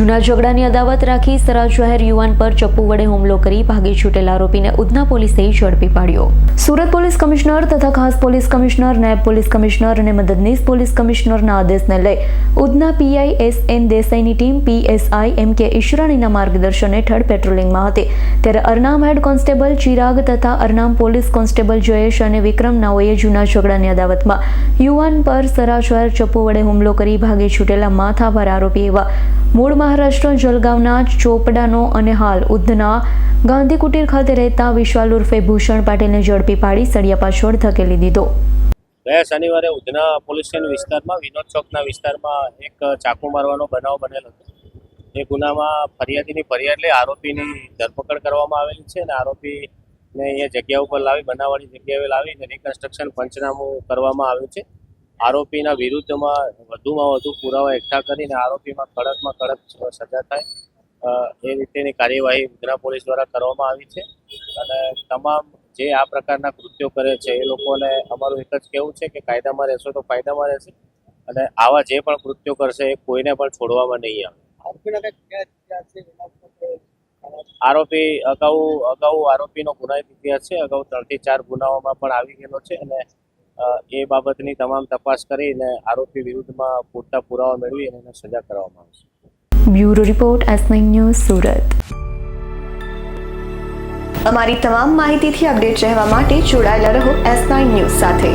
જૂના ઝઘડાની અદાવત રાખી સરા શહેર યુવાન પર ચપ્પુ વડે હુમલો કરી ભાગી છૂટેલા આરોપીને ઉધના પોલીસે ઝડપી પાડ્યો. સુરત પોલીસ કમિશનર તથા ખાસ પોલીસ કમિશનર, નાયબ પોલીસ કમિશનર અને મદદનીશ પોલીસ કમિશનરના આદેશને લઈ ઉધના પીઆઈ એસ એન દેસાઈની ટીમ પીએસઆઈ એમ કે ઈશરાણીના માર્ગદર્શન હેઠળ પેટ્રોલિંગમાં હતી. ત્યારે અરનામ હેડ કોન્સ્ટેબલ ચિરાગ તથા અરનામ પોલીસ કોન્સ્ટેબલ જયેશ અને વિક્રમ નાઓએ જૂના ઝઘડાની અદાવતમાં યુવાન પર સરાસર ચપ્પુ વડે હુમલો કરી ભાગી છૂટેલા માથાભાર આરોપી એવા મૂળ મહારાષ્ટ્ર જલગાંવના ચોપડાનો અને હાલ ઉધના ગાંધી કુટીર ખાતે રહેતા વિશાલ ઉર્ફે ભૂષણ પાટીલને ઝડપી પાડી સળિયા પાછળ ધકેલી દીધો. ગયા શનિવારે ઉધના પોલીસ સ્ટેશન વિસ્તારમાં, વિનોદ ચોકના વિસ્તારમાં એક ચાકુ મારવાનો બનાવ બનેલ હતો. એ ગુનામાં ફરિયાદીની ફરિયાદ લઈ આરોપીની ધરપકડ કરવામાં આવેલી છે અને આરોપીને અહીંયા જગ્યા ઉપર લાવી બનાવવાની જગ્યાએ લાવી રિકન્સ્ટ્રક્શન પંચનામું કરવામાં આવ્યું છે. આરોપીના વિરુદ્ધમાં વધુમાં વધુ પુરાવા એકઠા કરીને આરોપીમાં કડકમાં કડક સજા થાય. એ રીતેની કાર્યવાહી ઉધના પોલીસ દ્વારા કરવામાં આવી છે. અને તમામ જે આ પ્રકારના કૃત્યો કરે છે એ લોકોને અમારું એક જ કહેવું છે કે કાયદામાં રહેશો તો ફાયદામાં રહેશે. અને આવા જે પણ કૃત્યો કરશે એ કોઈને પણ છોડવામાં નહીં આવે. આરોપી અગાઉ અગાઉ આરોપીનો ગુનાહિત ઇતિહાસ છે. અગાઉ ત્રણથી ચાર ગુનાઓમાં પણ આવી ગયેલો છે અને એ બાબતની તમામ તપાસ કરીને આરોપી વિરુદ્ધમાં પૂરતા પુરાવા મેળવી એને સજા કરવામાં આવશે. Bureau report S news Surat. અમારી તમામ માહિતીથી અપડેટ રહેવા માટે જોડાયેલા રહો એસ ન્યૂઝ સાથે.